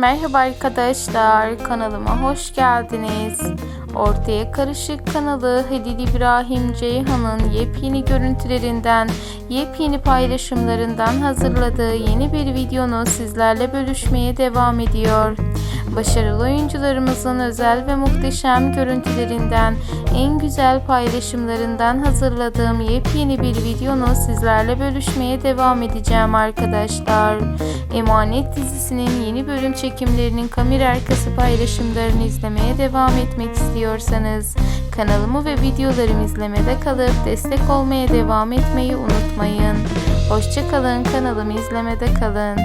Merhaba arkadaşlar, kanalıma hoş geldiniz. Ortaya Karışık kanalı Halil İbrahim Ceyhan'ın yepyeni görüntülerinden, yepyeni paylaşımlarından hazırladığı yeni bir videonu sizlerle bölüşmeye devam ediyor. Başarılı oyuncularımızın özel ve muhteşem görüntülerinden, en güzel paylaşımlarından hazırladığım yepyeni bir videonu sizlerle bölüşmeye devam edeceğim arkadaşlar. Emanet dizisinin yeni bölüm çekimlerinin kamera arkası paylaşımlarını izlemeye devam etmek istiyorsanız kanalımı ve videolarımı izlemede kalıp destek olmaya devam etmeyi unutmayın. Hoşçakalın kanalımı izlemede kalın.